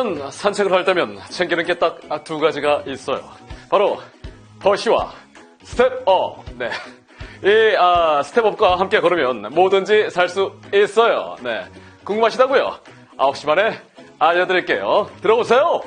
저는 산책을 할 때면 챙기는 게 딱 두 가지가 있어요. 바로 더시와 스텝업. 네. 이 아, 스텝업과 함께 걸으면 뭐든지 살 수 있어요. 네. 궁금하시다고요? 9시 반에 알려드릴게요. 들어오세요.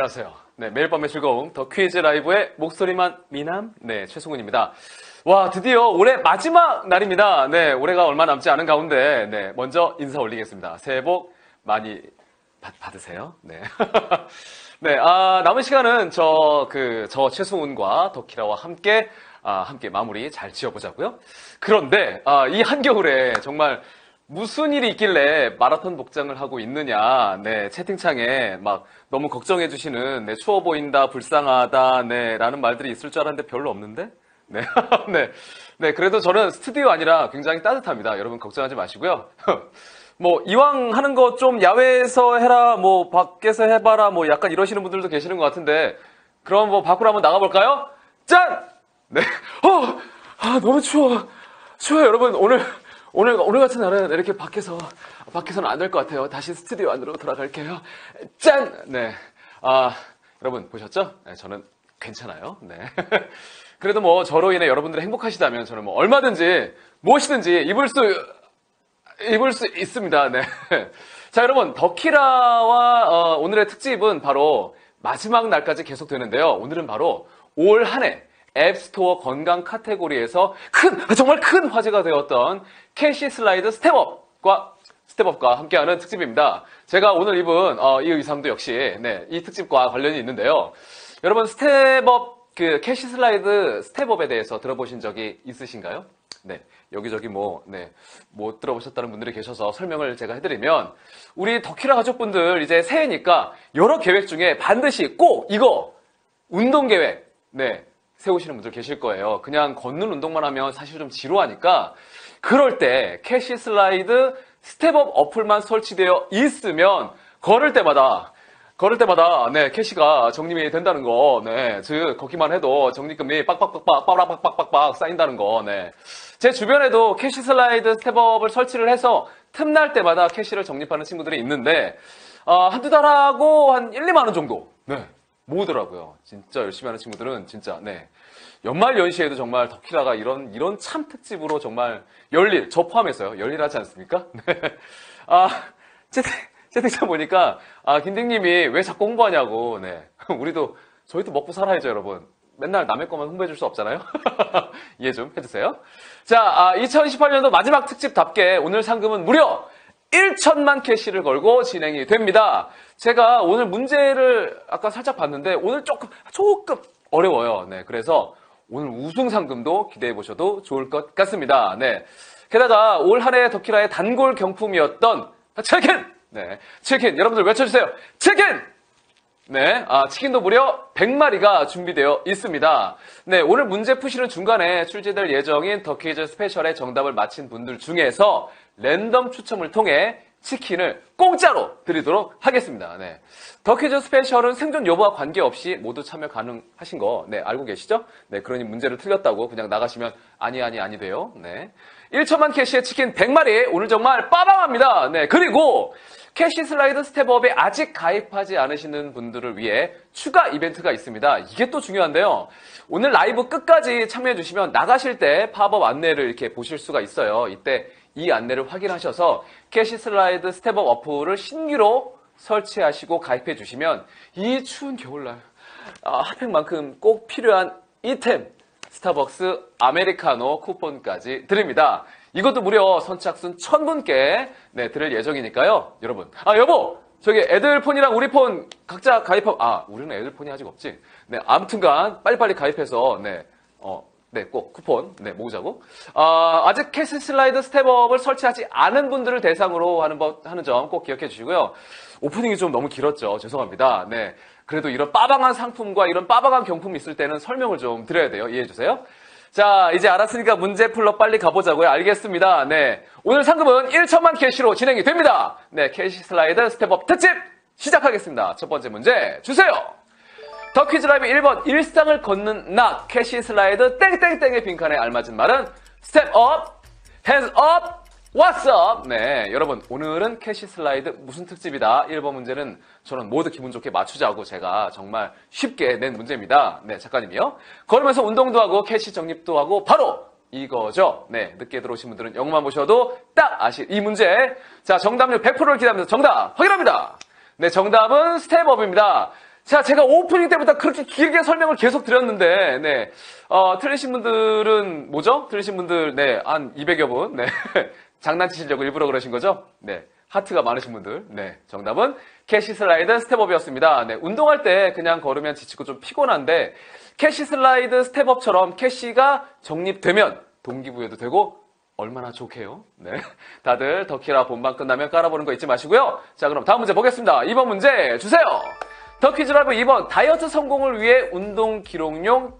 안녕하세요. 네, 매일 밤의 즐거움 더 퀴즈 라이브의 목소리만 미남 네 최승훈입니다. 와 드디어 올해 마지막 날입니다. 네 올해가 얼마 남지 않은 가운데 네 먼저 인사 올리겠습니다. 새해 복 많이 받, 받으세요. 네. 네, 아, 남은 시간은 저, 그, 저 최승훈과 덕키라와 함께, 아, 함께 마무리 잘 지어보자고요. 그런데, 아, 이 한겨울에 정말 무슨 일이 있길래 마라톤 복장을 하고 있느냐, 네, 채팅창에 막 너무 걱정해 주시는, 네, 추워 보인다, 불쌍하다, 네, 라는 말들이 있을 줄 알았는데 별로 없는데? 네, 네, 네, 그래도 저는 스튜디오 아니라 굉장히 따뜻합니다. 여러분 걱정하지 마시고요. 뭐, 이왕 하는 거 좀 야외에서 해라, 뭐, 밖에서 해 봐라, 뭐, 약간 이러시는 분들도 계시는 것 같은데, 그럼 뭐, 밖으로 한번 나가 볼까요? 짠! 네, 어, 아, 너무 추워. 추워요, 여러분. 오늘, 오늘, 오늘 같은 날은 이렇게 밖에서, 밖에서는 안 될 것 같아요. 다시 스튜디오 안으로 돌아갈게요. 짠! 네. 아, 여러분, 보셨죠? 네, 저는 괜찮아요. 네. 그래도 뭐, 저로 인해 여러분들이 행복하시다면 저는 뭐, 얼마든지, 무엇이든지 입을 수, 입을 수 있습니다. 네. 자, 여러분, 더키라와 어, 오늘의 특집은 바로 마지막 날까지 계속되는데요. 오늘은 바로 올 한 해 앱스토어 건강 카테고리에서 큰, 정말 큰 화제가 되었던 캐시 슬라이드 스텝업과 스텝업과 함께하는 특집입니다. 제가 오늘 입은 어, 이 의상도 역시 네, 이 특집과 관련이 있는데요. 여러분 스텝업 그 캐시 슬라이드 스텝업에 대해서 들어보신 적이 있으신가요? 네, 여기저기 뭐, 네, 못 들어보셨다는 분들이 계셔서 설명을 제가 해드리면, 우리 덕키라 가족분들 이제 새해니까 여러 계획 중에 반드시 꼭 이거, 운동 계획, 네, 세우시는 분들 계실 거예요. 그냥 걷는 운동만 하면 사실 좀 지루하니까, 그럴 때 캐시 슬라이드 스텝업 어플만 설치되어 있으면, 걸을 때마다 걸을 때마다 네 캐시가 적립이 된다는 거, 네, 즉 걷기만 해도 적립금이 빡빡빡빡 빠라빡빡빡빡 쌓인다는 거, 네. 제 주변에도 캐시 슬라이드 스텝업을 설치를 해서 틈날 때마다 캐시를 적립하는 친구들이 있는데 어, 한두 달 하고 한 1, 2만 원 정도, 네, 모으더라고요. 진짜 열심히 하는 친구들은 진짜 네. 연말 연시에도 정말 덕키라가 이런 이런 참 특집으로 정말 열일 저 포함해서요 열일하지 않습니까? 네. 아 채팅 채팅창 보니까 아 김딩님이 왜 자꾸 홍보하냐고 네 우리도 저희도 먹고 살아야죠 여러분 맨날 남의 것만 홍보해 줄 수 없잖아요 이해 좀 해주세요 자 아, 2028년도 마지막 특집답게 오늘 상금은 무려 1천만 캐시를 걸고 진행이 됩니다 제가 오늘 문제를 아까 살짝 봤는데 오늘 조금 조금 어려워요 네 그래서 오늘 우승 상금도 기대해 보셔도 좋을 것 같습니다 네 게다가 올 한해 덕키라의 단골 경품이었던 치킨! 네. 치킨. 여러분들 외쳐주세요. 치킨! 네. 아, 치킨도 무려 100마리가 준비되어 있습니다. 네. 오늘 문제 푸시는 중간에 출제될 예정인 더키즈 스페셜의 정답을 맞힌 분들 중에서 랜덤 추첨을 통해 치킨을 공짜로 드리도록 하겠습니다. 네. 더 퀴즈 스페셜은 생존 여부와 관계없이 모두 참여 가능하신 거, 네, 알고 계시죠? 네, 그러니 문제를 틀렸다고 그냥 나가시면 아니, 아니, 아니 돼요. 네. 1천만 캐시의 치킨 100마리, 오늘 정말 빠방합니다. 네, 그리고 캐시 슬라이드 스텝업에 아직 가입하지 않으시는 분들을 위해 추가 이벤트가 있습니다. 이게 또 중요한데요. 오늘 라이브 끝까지 참여해 주시면 나가실 때 팝업 안내를 이렇게 보실 수가 있어요. 이때 이 안내를 확인하셔서 캐시 슬라이드 스텝업 어플을 신규로 설치하시고 가입해 주시면 이 추운 겨울날 아, 핫팩만큼 꼭 필요한 이템 스타벅스 아메리카노 쿠폰까지 드립니다. 이것도 무려 선착순 1000분께 네, 드릴 예정이니까요. 여러분. 아, 여보! 저기 애들 폰이랑 우리 폰 각자 가입하 아, 우리는 애들 폰이 아직 없지. 네, 아무튼간 빨리빨리 가입해서 네. 어, 네, 꼭 쿠폰 네, 모으자고. 아, 아직 캐시 슬라이드 스텝업을 설치하지 않은 분들을 대상으로 하는 법 하는 점 꼭 기억해 주시고요. 오프닝이 좀 너무 길었죠. 죄송합니다. 네. 그래도 이런 빠방한 상품과 이런 빠방한 경품이 있을 때는 설명을 좀 드려야 돼요. 이해해 주세요. 자, 이제 알았으니까 문제 풀러 빨리 가보자고요. 알겠습니다. 네. 오늘 상금은 1천만 캐시로 진행이 됩니다. 네, 캐시 슬라이드 스텝업 특집 시작하겠습니다. 첫 번째 문제 주세요. 더 퀴즈 라이브 1번 일상을 걷는 나. 캐시 슬라이드 땡땡땡의 빈칸에 알맞은 말은 스텝 업, 핸즈 업, 왓츠업 네 여러분 오늘은 캐시 슬라이드 무슨 특집이다? 1번 문제는 저는 모두 기분 좋게 맞추자고 제가 정말 쉽게 낸 문제입니다. 네 작가님이요. 걸으면서 운동도 하고 캐시 정립도 하고 바로 이거죠. 네 늦게 들어오신 분들은 영어만 보셔도 딱 아실 이 문제. 자 정답률 100%를 기대하면서 정답 확인합니다. 네 정답은 스텝업입니다 자, 제가 오프닝 때부터 그렇게 길게 설명을 계속 드렸는데, 네. 어, 틀리신 분들은 뭐죠? 틀리신 분들, 네. 한 200여 분, 네. 장난치시려고 일부러 그러신 거죠? 네. 하트가 많으신 분들, 네. 정답은 캐시 슬라이드 스텝업이었습니다. 네. 운동할 때 그냥 걸으면 지치고 좀 피곤한데, 캐시 슬라이드 스텝업처럼 캐시가 정립되면 동기부여도 되고, 얼마나 좋게요? 네. 다들 더키라 본방 끝나면 깔아보는 거 잊지 마시고요. 자, 그럼 다음 문제 보겠습니다. 2번 문제 주세요! 더 퀴즈 라이브 2번 다이어트 성공을 위해 운동 기록용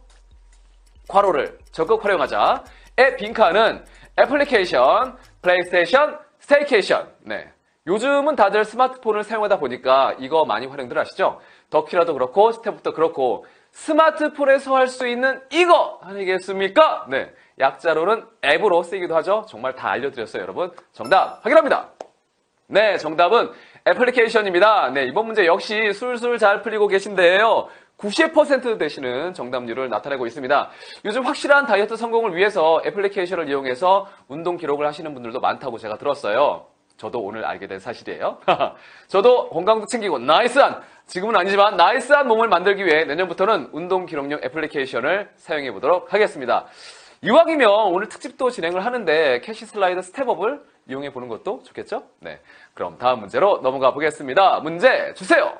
괄호를 적극 활용하자. 의 빈칸은 애플리케이션, 플레이스테이션, 스테이케이션. 네. 요즘은 다들 스마트폰을 사용하다 보니까 이거 많이 활용들 하시죠? 더키라도 그렇고 스텝도 그렇고 스마트폰에서 할 수 있는 이거 아니겠습니까? 네. 약자로는 앱으로 쓰기도 하죠. 정말 다 알려드렸어요, 여러분. 정답 확인합니다. 네, 정답은 애플리케이션입니다. 네, 이번 문제 역시 술술 잘 풀리고 계신데요. 90% 되시는 정답률을 나타내고 있습니다. 요즘 확실한 다이어트 성공을 위해서 애플리케이션을 이용해서 운동 기록을 하시는 분들도 많다고 제가 들었어요. 저도 오늘 알게 된 사실이에요. 저도 건강도 챙기고 나이스한 지금은 아니지만 나이스한 몸을 만들기 위해 내년부터는 운동 기록용 애플리케이션을 사용해 보도록 하겠습니다. 이왕이면 오늘 특집도 진행을 하는데 캐시 슬라이드 스텝업을 이용해 보는 것도 좋겠죠? 네. 그럼 다음 문제로 넘어가 보겠습니다. 문제 주세요.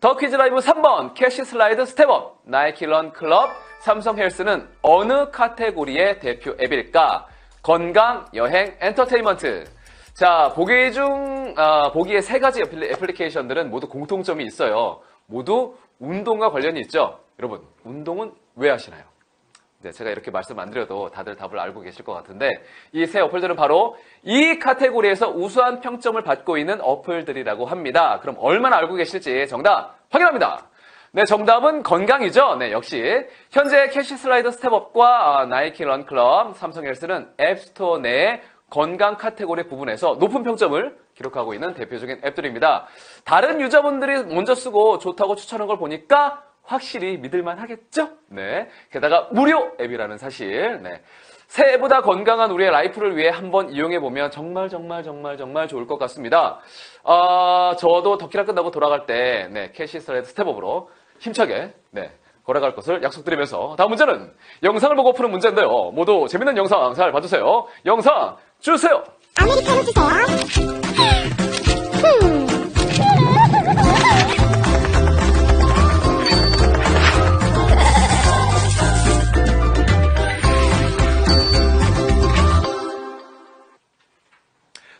더 퀴즈 라이브 3번 캐시 슬라이드 스텝업 나이키 런 클럽 삼성 헬스는 어느 카테고리의 대표 앱일까? 건강, 여행, 엔터테인먼트. 자, 보기 중 아, 보기의 세 가지 애플리- 애플리케이션들은 모두 공통점이 있어요. 모두 운동과 관련이 있죠. 여러분, 운동은 왜 하시나요? 네, 제가 이렇게 말씀 안 드려도 다들 답을 알고 계실 것 같은데 이 세 어플들은 바로 이 카테고리에서 우수한 평점을 받고 있는 어플들이라고 합니다. 그럼 얼마나 알고 계실지 정답 확인합니다. 네, 정답은 건강이죠. 네, 역시 현재 캐시 슬라이드 스텝업과 아, 나이키 런클럽, 삼성 헬스는 앱스토어 내 건강 카테고리 부분에서 높은 평점을 기록하고 있는 대표적인 앱들입니다. 다른 유저분들이 먼저 쓰고 좋다고 추천한 걸 보니까 확실히 믿을만 하겠죠? 네. 게다가 무료 앱이라는 사실. 네. 새해보다 건강한 우리의 라이프를 위해 한번 이용해보면 정말 정말 정말 정말 좋을 것 같습니다. 아, 저도 덕키라 끝나고 돌아갈 때, 네, 캐시 슬라이드 스텝업으로 힘차게, 네, 걸어갈 것을 약속드리면서 다음 문제는 영상을 보고 푸는 문제인데요. 모두 재밌는 영상 잘 봐주세요. 영상 주세요! 아메리카노 주세요.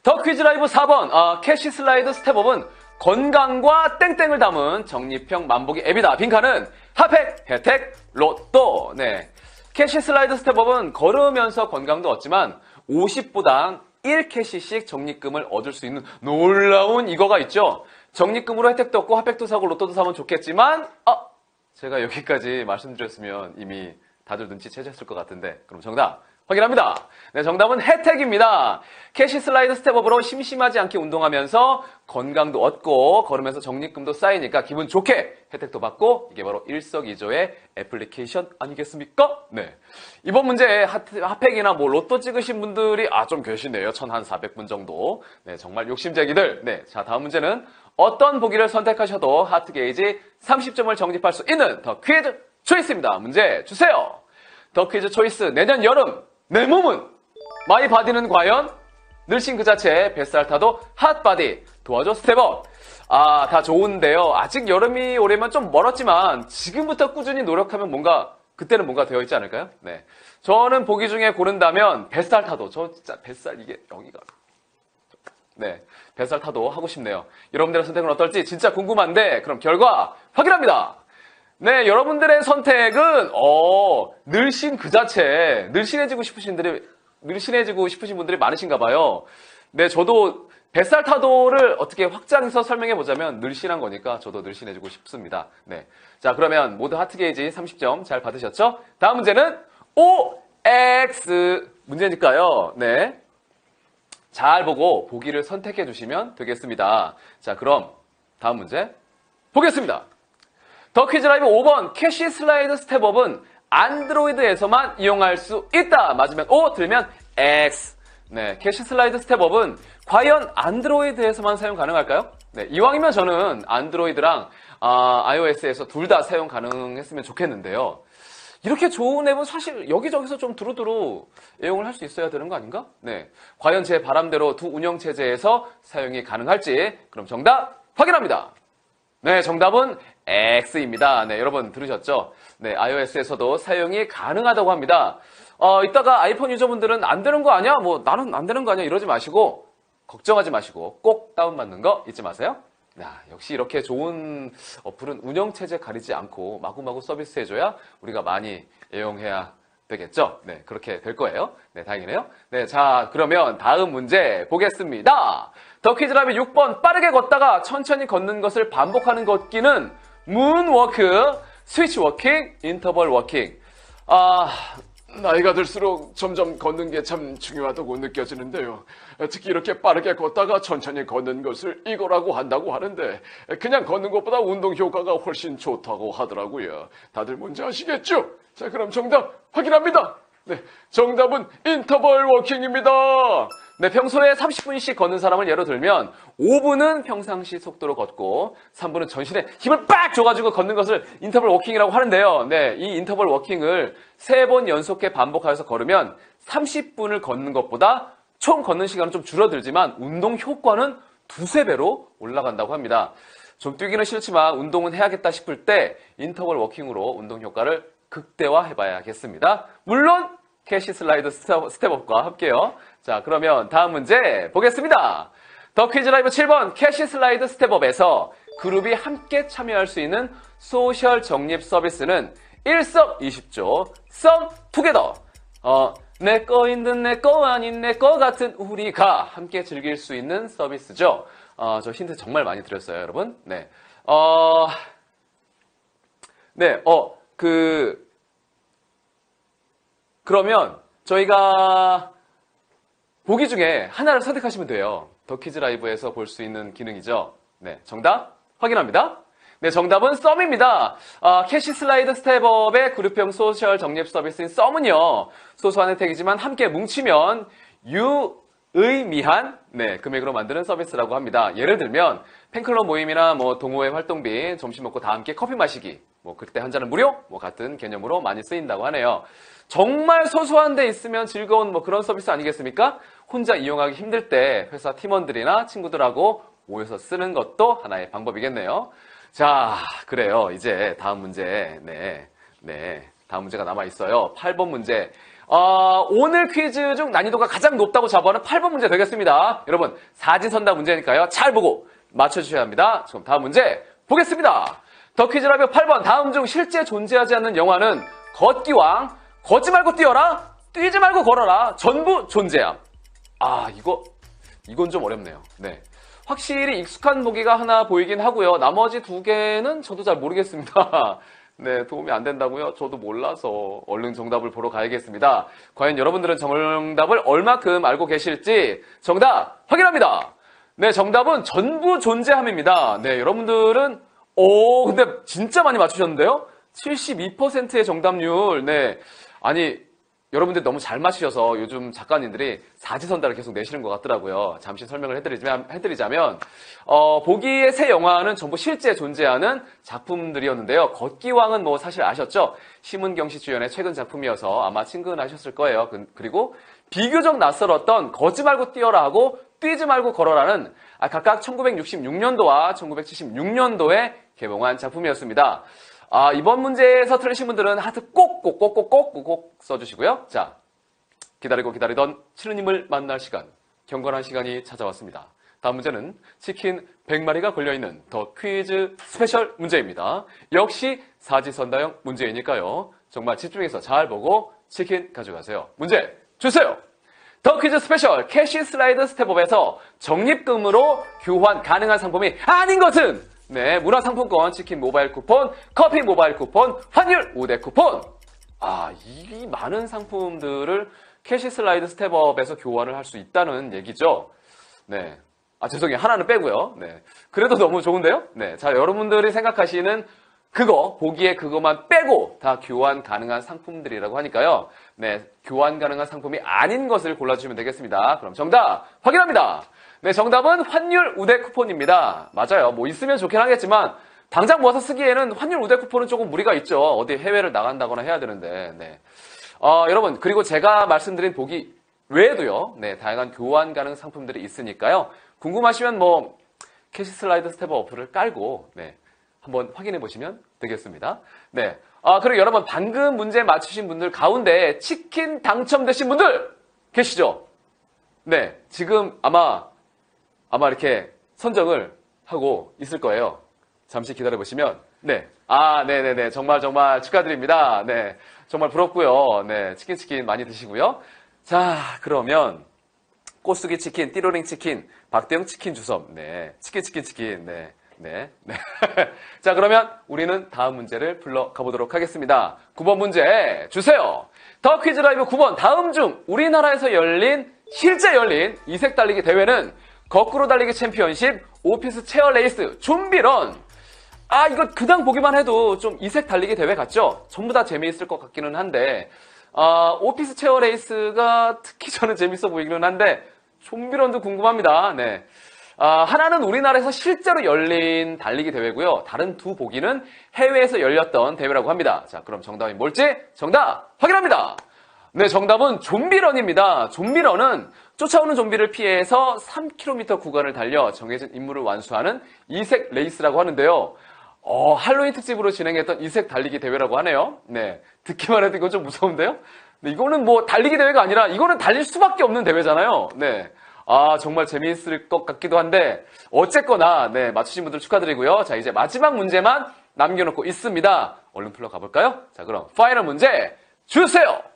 더 퀴즈 라이브 4번 아, 캐시 슬라이드 스텝업은 건강과 땡땡을 담은 적립형 만보기 앱이다. 빈칸은 핫팩, 혜택, 로또. 네. 캐시 슬라이드 스텝업은 걸으면서 건강도 얻지만 50보당 1캐시씩 적립금을 얻을 수 있는 놀라운 이거가 있죠. 적립금으로 혜택도 얻고 핫팩도 사고 로또도 사면 좋겠지만 아 제가 여기까지 말씀드렸으면 이미 다들 눈치채셨을 것 같은데 그럼 정답 확인합니다. 네, 정답은 혜택입니다. 캐시 슬라이드 스텝업으로 심심하지 않게 운동하면서 건강도 얻고 걸으면서 적립금도 쌓이니까 기분 좋게 혜택도 받고 이게 바로 일석이조의 애플리케이션 아니겠습니까? 네. 이번 문제 핫- 핫팩이나 뭐 로또 찍으신 분들이 아 좀 계시네요. 천한 400분 정도. 네, 정말 욕심쟁이들. 네. 자, 다음 문제는 어떤 보기를 선택하셔도 하트 게이지 30점을 정립할 수 있는 더 퀴즈 초이스입니다. 문제 주세요. 더 퀴즈 초이스 내년 여름 내 몸은 마이 바디는 과연 늘씬 그 자체 뱃살 타도 핫바디 도와줘 스텝업. 아 다 좋은데요. 아직 여름이 오려면 좀 멀었지만 지금부터 꾸준히 노력하면 뭔가 그때는 뭔가 되어 있지 않을까요? 네. 저는 보기 중에 고른다면 뱃살 타도. 저 진짜 뱃살 이게 여기가 네. 뱃살 타도 하고 싶네요. 여러분들의 선택은 어떨지 진짜 궁금한데 그럼 결과 확인합니다 네, 여러분들의 선택은 어, 늘씬 그 자체, 늘씬해지고 싶으신 분들이 늘씬해지고 싶으신 분들이 많으신가 봐요. 네, 저도 뱃살 타도를 어떻게 확장해서 설명해 보자면 늘씬한 거니까 저도 늘씬해지고 싶습니다. 네. 자, 그러면 모두 하트 게이지 30점 잘 받으셨죠? 다음 문제는 OX 문제니까요. 네. 잘 보고 보기를 선택해 주시면 되겠습니다. 자, 그럼 다음 문제 보겠습니다. 더 퀴즈 라이브 5번 캐시 슬라이드 스텝업은 안드로이드에서만 이용할 수 있다. 맞으면 O, 들면 X. 네, 캐시 슬라이드 스텝업은 과연 안드로이드에서만 사용 가능할까요? 네, 이왕이면 저는 안드로이드랑 아, iOS에서 둘 다 사용 가능했으면 좋겠는데요. 이렇게 좋은 앱은 사실 여기저기서 좀 두루두루 애용을 할 수 있어야 되는 거 아닌가? 네. 과연 제 바람대로 두 운영체제에서 사용이 가능할지 그럼 정답 확인합니다. 네, 정답은 X입니다. 네, 여러분 들으셨죠? 네, iOS에서도 사용이 가능하다고 합니다. 어, 이따가 아이폰 유저분들은 안 되는 거 아니야? 뭐, 나는 안 되는 거 아니야? 이러지 마시고, 걱정하지 마시고, 꼭 다운받는 거 잊지 마세요. 야, 역시 이렇게 좋은 어플은 운영체제 가리지 않고 마구마구 서비스 해줘야 우리가 많이 애용해야 되겠죠? 네, 그렇게 될 거예요. 네, 다행이네요. 네, 자, 그러면 다음 문제 보겠습니다. 더 퀴즈라비 6번 빠르게 걷다가 천천히 걷는 것을 반복하는 걷기는 문워크, 스위치 워킹, 인터벌 워킹. 아, 나이가 들수록 점점 걷는 게 참 중요하다고 느껴지는데요. 특히 이렇게 빠르게 걷다가 천천히 걷는 것을 이거라고 한다고 하는데 그냥 걷는 것보다 운동 효과가 훨씬 좋다고 하더라고요. 다들 뭔지 아시겠죠? 자, 그럼 정답 확인합니다. 네, 정답은 인터벌 워킹입니다. 네, 평소에 30분씩 걷는 사람을 예로 들면 5분은 평상시 속도로 걷고 3분은 전신에 힘을 빡 줘가지고 걷는 것을 인터벌 워킹이라고 하는데요. 네, 이 인터벌 워킹을 3번 연속해 반복하여서 걸으면 30분을 걷는 것보다 총 걷는 시간은 좀 줄어들지만 운동 효과는 두세 배로 올라간다고 합니다. 좀 뛰기는 싫지만 운동은 해야겠다 싶을 때 인터벌 워킹으로 운동 효과를 극대화해봐야겠습니다. 물론 캐시 슬라이드 스텝- 스텝업과 함께요. 자, 그러면 다음 문제 보겠습니다. 더 퀴즈 라이브 7번 캐시 슬라이드 스텝업에서 그룹이 함께 참여할 수 있는 소셜 적립 서비스는 일석이십조 썸 투게더 어, 내 거인 듯 내 거 아닌 내 거 같은 우리가 함께 즐길 수 있는 서비스죠. 어, 저 힌트 정말 많이 드렸어요, 여러분. 네. 어, 네, 어, 그, 그러면 저희가 보기 중에 하나를 선택하시면 돼요. 더 퀴즈 라이브에서 볼 수 있는 기능이죠. 네, 정답 확인합니다. 네, 정답은 썸입니다. 아, 캐시 슬라이드 스텝업의 그룹형 소셜 적립 서비스인 썸은요, 소소한 혜택이지만 함께 뭉치면 유의미한 네, 금액으로 만드는 서비스라고 합니다. 예를 들면 팬클럽 모임이나 뭐 동호회 활동비, 점심 먹고 다 함께 커피 마시기, 뭐 그때 한 잔은 무료, 뭐 같은 개념으로 많이 쓰인다고 하네요. 정말 소소한 데 있으면 즐거운 뭐 그런 서비스 아니겠습니까? 혼자 이용하기 힘들 때 회사 팀원들이나 친구들하고 모여서 쓰는 것도 하나의 방법이겠네요. 자, 그래요. 이제 다음 문제. 네. 네. 다음 문제가 남아 있어요. 8번 문제. 어, 오늘 퀴즈 중 난이도가 가장 높다고 잡아는 8번 문제 되겠습니다. 여러분, 사진 선다 문제니까요. 잘 보고 맞춰주셔야 합니다. 그럼 다음 문제 보겠습니다. 더 퀴즈 라이브 8번. 다음 중 실제 존재하지 않는 영화는 걷기왕, 걷지 말고 뛰어라, 뛰지 말고 걸어라, 전부 존재함. 아, 이거, 이건 좀 어렵네요. 네. 확실히 익숙한 보기가 하나 보이긴 하고요. 나머지 두 개는 저도 잘 모르겠습니다. 네, 도움이 안 된다고요? 저도 몰라서 얼른 정답을 보러 가야겠습니다. 과연 여러분들은 정답을 얼마큼 알고 계실지 정답 확인합니다. 네, 정답은 전부 존재함입니다. 네, 여러분들은 오, 근데 진짜 많이 맞추셨는데요? 72%의 정답률. 네. 아니, 여러분들 너무 잘 맞추셔서 요즘 작가님들이 사지선다를 계속 내시는 것 같더라고요. 잠시 설명을 해드리자면, 해드리자면 어, 보기의 새 영화는 전부 실제 존재하는 작품들이었는데요. 걷기왕은 뭐 사실 아셨죠? 심은경 씨 주연의 최근 작품이어서 아마 친근하셨을 거예요. 그- 그리고 비교적 낯설었던 걷지 말고 뛰어라 하고 뛰지 말고 걸어라는 아, 각각 1966년도와 1976년도에 개봉한 작품이었습니다. 아, 이번 문제에서 틀리신 분들은 하트 꼭꼭 꼭 꼭 꼭 꼭 써주시고요. 자, 기다리고 기다리던 치느님을 만날 시간, 경건한 시간이 찾아왔습니다. 다음 문제는 치킨 100마리가 걸려있는 더 퀴즈 스페셜 문제입니다. 역시 사지선다형 문제이니까요. 정말 집중해서 잘 보고 치킨 가져가세요. 문제 주세요! 더 퀴즈 스페셜 캐시 슬라이드 스텝업에서 적립금으로 교환 가능한 상품이 아닌 것은 네 문화상품권 치킨 모바일 쿠폰 커피 모바일 쿠폰 환율 우대 쿠폰 아, 이 많은 상품들을 캐시 슬라이드 스텝업에서 교환을 할 수 있다는 얘기죠. 네. 아, 죄송해요. 하나는 빼고요. 네. 그래도 너무 좋은데요? 네. 자, 여러분들이 생각하시는 그거, 보기에 그것만 빼고 다 교환 가능한 상품들이라고 하니까요. 네. 교환 가능한 상품이 아닌 것을 골라주시면 되겠습니다. 그럼 정답 확인합니다. 네. 정답은 환율 우대 쿠폰입니다. 맞아요. 뭐 있으면 좋긴 하겠지만 당장 모아서 쓰기에는 환율 우대 쿠폰은 조금 무리가 있죠. 어디 해외를 나간다거나 해야 되는데. 네. 어, 여러분, 그리고 제가 말씀드린 보기 외에도요, 네, 다양한 교환 가능 상품들이 있으니까요. 궁금하시면 뭐, 캐시 슬라이드 스텝 어플을 깔고, 네, 한번 확인해 보시면 되겠습니다. 네. 아, 그리고 여러분, 방금 문제 맞추신 분들 가운데 치킨 당첨되신 분들 계시죠? 네. 지금 아마, 아마 이렇게 선정을 하고 있을 거예요. 잠시 기다려 보시면 네. 아, 네, 네, 네. 정말 정말 축하드립니다. 네. 정말 부럽고요. 네. 치킨 치킨 많이 드시고요. 자, 그러면 꼬수기 치킨, 띠로링 치킨, 박대영 치킨 주섬. 네. 치킨 치킨 치킨. 네. 네. 네. 자, 그러면 우리는 다음 문제를 불러 가보도록 하겠습니다. 9번 문제 주세요. 더 퀴즈 라이브 9번. 다음 중 우리나라에서 열린 실제 열린 이색 달리기 대회는 거꾸로 달리기 챔피언십, 오피스 체어 레이스, 좀비런, 아, 이거 그냥 보기만 해도 좀 이색 달리기 대회 같죠? 전부 다 재미있을 것 같기는 한데, 아, 오피스 체어 레이스가 특히 저는 재밌어 보이기는 한데, 좀비런도 궁금합니다. 네. 아, 하나는 우리나라에서 실제로 열린 달리기 대회고요. 다른 두 보기는 해외에서 열렸던 대회라고 합니다. 자, 그럼 정답이 뭘지? 정답 확인합니다. 네, 정답은 좀비런입니다. 좀비런은 쫓아오는 좀비를 피해서 3km 구간을 달려 정해진 임무를 완수하는 이색 레이스라고 하는데요. 어, 할로윈 특집으로 진행했던 이색 달리기 대회라고 하네요. 네. 듣기만 해도 이건 좀 무서운데요? 네, 이거는 뭐 달리기 대회가 아니라 이거는 달릴 수밖에 없는 대회잖아요. 네. 아, 정말 재미있을 것 같기도 한데, 어쨌거나, 네, 맞추신 분들 축하드리고요. 자, 이제 마지막 문제만 남겨놓고 있습니다. 얼른 풀러 가볼까요? 자, 그럼 파이널 문제 주세요!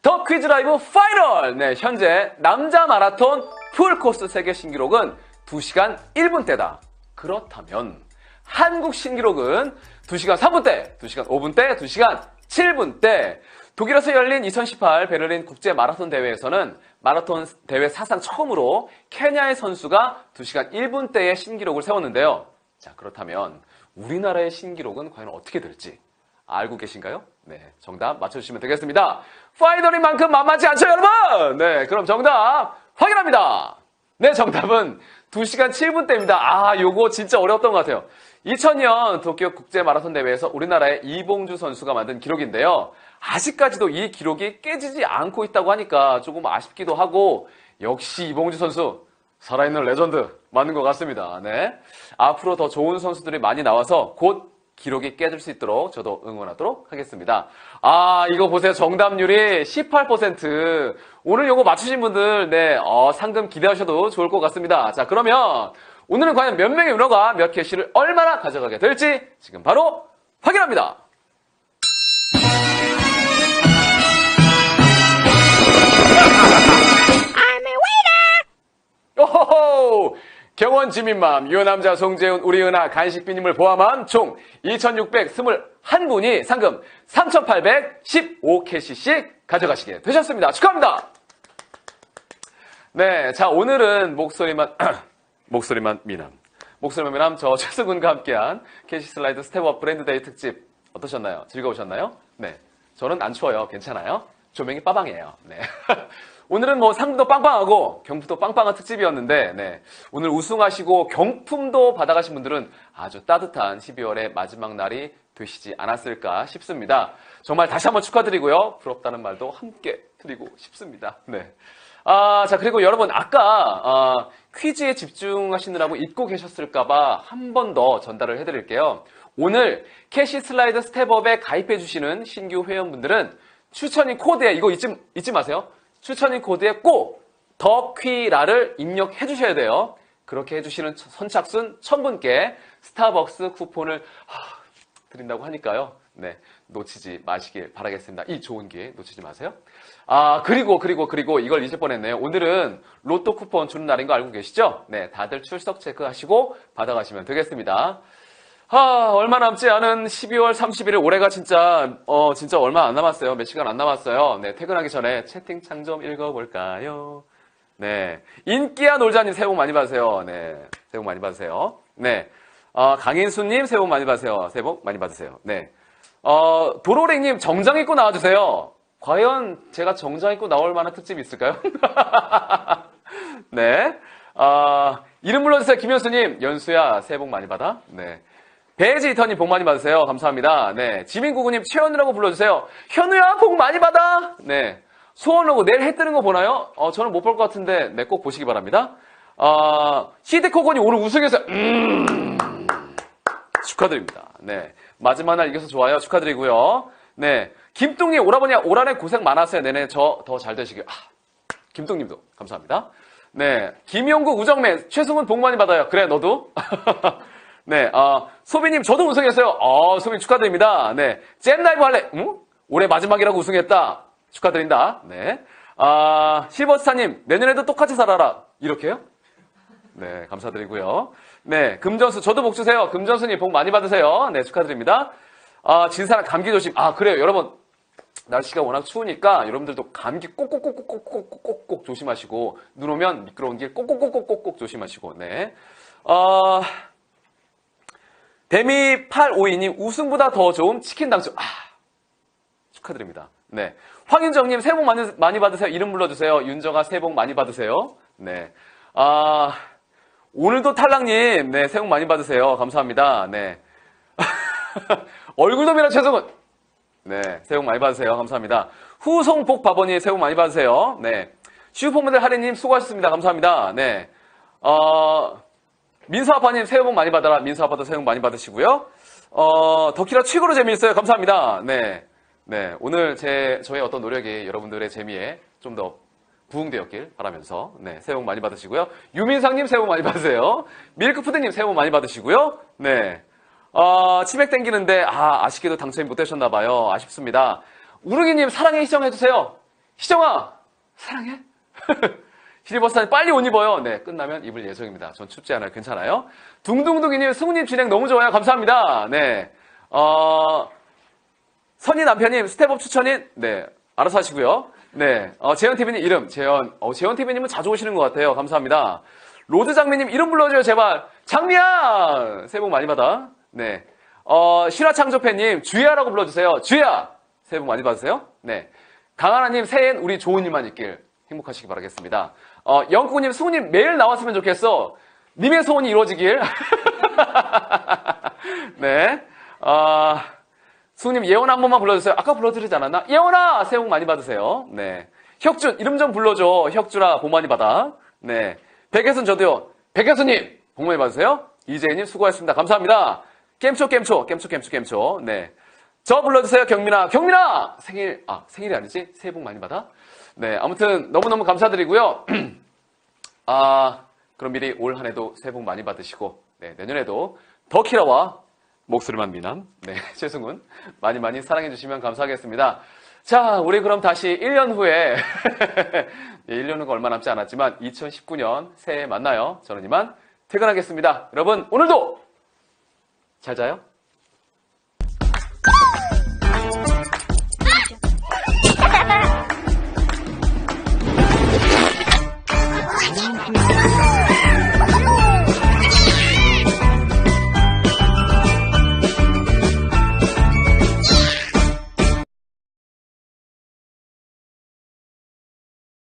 더 퀴즈 라이브 파이널! 네, 현재 남자 마라톤 풀코스 세계 신기록은 2시간 1분대다. 그렇다면 한국 신기록은 2시간 3분대, 2시간 5분대, 2시간 7분대. 독일에서 열린 2018 베를린 국제 마라톤 대회에서는 마라톤 대회 사상 처음으로 케냐의 선수가 2시간 1분대의 신기록을 세웠는데요. 자, 그렇다면 우리나라의 신기록은 과연 어떻게 될지 알고 계신가요? 네, 정답 맞춰주시면 되겠습니다. 파이널인 만큼 만만치 않죠, 여러분? 네, 그럼 정답 확인합니다. 네, 정답은 2시간 7분대입니다. 아, 요거 진짜 어려웠던 것 같아요. 2000년 도쿄 국제 마라톤 대회에서 우리나라의 이봉주 선수가 만든 기록인데요. 아직까지도 이 기록이 깨지지 않고 있다고 하니까 조금 아쉽기도 하고 역시 이봉주 선수 살아있는 레전드 맞는 것 같습니다. 네. 앞으로 더 좋은 선수들이 많이 나와서 곧 기록이 깨질 수 있도록 저도 응원하도록 하겠습니다. 아, 이거 보세요. 정답률이 18%. 오늘 요거 맞추신 분들, 네, 어, 상금 기대하셔도 좋을 것 같습니다. 자, 그러면 오늘은 과연 몇 명의 위너가 몇 캐시를 얼마나 가져가게 될지 지금 바로 확인합니다. 호호! 경원 지민맘, 유남자 송재훈, 우리 은하, 간식비님을 포함한 총 2,621분이 상금 3,815캐시씩 가져가시게 되셨습니다. 축하합니다! 네, 자, 오늘은 목소리만, 목소리만 미남. 목소리만 미남, 저 최승훈과 함께한 캐시 슬라이드 스텝업 브랜드 데이 특집 어떠셨나요? 즐거우셨나요? 네. 저는 안 추워요. 괜찮아요? 조명이 빠방이에요. 네. 오늘은 뭐 상도 빵빵하고 경품도 빵빵한 특집이었는데, 네. 오늘 우승하시고 경품도 받아가신 분들은 아주 따뜻한 12월의 마지막 날이 되시지 않았을까 싶습니다. 정말 다시 한번 축하드리고요. 부럽다는 말도 함께 드리고 싶습니다. 네. 아, 자, 그리고 여러분, 아까, 아, 퀴즈에 집중하시느라고 잊고 계셨을까봐 한 번 더 전달을 해드릴게요. 오늘 캐시 슬라이드 스텝업에 가입해주시는 신규 회원분들은 추천인 코드에, 이거 잊지, 잊지 마세요. 추천인 코드에 꼭 더퀴라를 입력해 주셔야 돼요. 그렇게 해주시는 선착순 1000분께 스타벅스 쿠폰을 하, 드린다고 하니까요. 네, 놓치지 마시길 바라겠습니다. 이 좋은 기회 놓치지 마세요. 아, 그리고, 그리고, 그리고 이걸 잊을 뻔했네요. 오늘은 로또 쿠폰 주는 날인 거 알고 계시죠? 네, 다들 출석 체크하시고 받아가시면 되겠습니다. 아, 얼마 남지 않은 12월 31일 올해가 진짜, 어, 진짜 얼마 안 남았어요. 몇 시간 안 남았어요. 네, 퇴근하기 전에 채팅창 좀 읽어 볼까요? 네. 인기야 놀자님 새해 복 많이 받으세요. 네. 새해 복 많이 받으세요. 네. 어, 강인수님 새해 복 많이 받으세요. 새해 복 많이 받으세요. 네. 어, 도로랭님 정장 입고 나와주세요. 과연 제가 정장 입고 나올 만한 특집이 있을까요? 네. 어, 이름 불러주세요. 김현수님. 연수야, 새해 복 많이 받아. 네. 배지 이터님 복 많이 받으세요. 감사합니다. 네. 지민구구님 최현우라고 불러주세요. 현우야, 복 많이 받아. 네. 소원로고 내일 해 뜨는 거 보나요? 어, 저는 못 볼 것 같은데, 네, 꼭 보시기 바랍니다. 어, 시드코건이 오늘 우승해서, 음, 축하드립니다. 네. 마지막 날 이겨서 좋아요. 축하드리고요. 네. 김뚱님, 오라버니, 올 한해 고생 많았어요. 네네, 저더 잘 되시길. 아, 김뚱님도 감사합니다. 네. 김용국, 우정매, 최승훈 복 많이 받아요. 그래, 너도? 네. 어, 소비님, 저도 우승했어요. 어, 소비 축하드립니다. 네. 잼라이브 할래? 응? 올해 마지막이라고 우승했다. 축하드린다. 네. 아, 실버스타님, 내년에도 똑같이 살아라. 이렇게요? 네, 감사드리고요. 네, 금전수, 저도 복 주세요. 금전수님 복 많이 받으세요. 네, 축하드립니다. 아, 진사람 감기 조심. 아, 그래요. 여러분, 날씨가 워낙 추우니까 여러분들도 감기 꼭꼭꼭꼭꼭꼭꼭꼭 조심하시고, 눈 오면 미끄러운 길 꼭꼭꼭꼭꼭꼭 조심하시고, 네. 어, 데미852님, 우승보다 더 좋은 치킨 당첨. 아, 축하드립니다. 네. 황윤정님, 새해 복 많이, 많이 받으세요. 이름 불러주세요. 윤정아, 새해 복 많이 받으세요. 네. 아, 오늘도 탈락님, 네, 새해 복 많이 받으세요. 감사합니다. 네. 얼굴도 미라 최성은. 네, 새해 복 많이 받으세요. 감사합니다. 후송복 바보니 새해 복 많이 받으세요. 네. 슈퍼모델 하리님 수고하셨습니다. 감사합니다. 네. 어, 민서아빠님 새해 복 많이 받아라. 민서아빠도 새해 복 많이 받으시고요. 어, 덕키라 최고로 재미있어요. 감사합니다. 네. 네. 오늘 제, 저의 어떤 노력이 여러분들의 재미에 좀 더 부응되었길 바라면서, 네. 새해 복 많이 받으시고요. 유민상님 새해 복 많이 받으세요. 밀크푸드님 새해 복 많이 받으시고요. 네. 어, 치맥 땡기는데, 아, 아쉽게도 당첨이 못 되셨나봐요. 아쉽습니다. 우릉이님 사랑해 희정해주세요. 희정아! 사랑해? 시리버스타님 빨리 옷 입어요. 네, 끝나면 입을 예정입니다. 전 춥지 않아요. 괜찮아요. 둥둥둥이님, 승우님 진행 너무 좋아요. 감사합니다. 네. 어, 선희 남편님, 스텝업 추천인, 네, 알아서 하시고요. 네, 어, 재현TV님 이름, 재현, 어, 재현TV님은 자주 오시는 것 같아요. 감사합니다. 로드 장미님 이름 불러줘요, 제발. 장미야! 새해 복 많이 받아. 네. 어, 신화창조팬님, 주야라고 불러주세요. 주야! 새해 복 많이 받으세요. 네. 강하나님, 새해엔 우리 좋은 일만 있길 행복하시기 바라겠습니다. 어, 영구님, 수우님 매일 나왔으면 좋겠어. 님의 소원이 이루어지길. 네. 어, 수우님 예원 한 번만 불러주세요. 아까 불러드리지 않았나? 예원아! 새해 복 많이 받으세요. 네. 혁준, 이름 좀 불러줘. 혁준아, 복 많이 받아. 네. 백혜순 저도요. 백혜순님, 복 많이 받으세요. 이재희님, 수고하셨습니다. 감사합니다. 겜초, 겜초, 겜초, 겜초, 겜초. 네. 저 불러주세요, 경민아. 경민아! 생일, 아, 생일이 아니지? 새해 복 많이 받아? 네. 아무튼, 너무너무 감사드리고요. 아, 그럼 미리 올 한 해도 새해 복 많이 받으시고, 네, 내년에도 더키라와 목소리만 미남. 네, 최승훈. 많이 많이 사랑해 주시면 감사하겠습니다. 자, 우리 그럼 다시 1년 후에, 예, 1년 후가 얼마 남지 않았지만 2019년 새해 만나요. 저는 이만 퇴근하겠습니다. 여러분, 오늘도 잘 자요.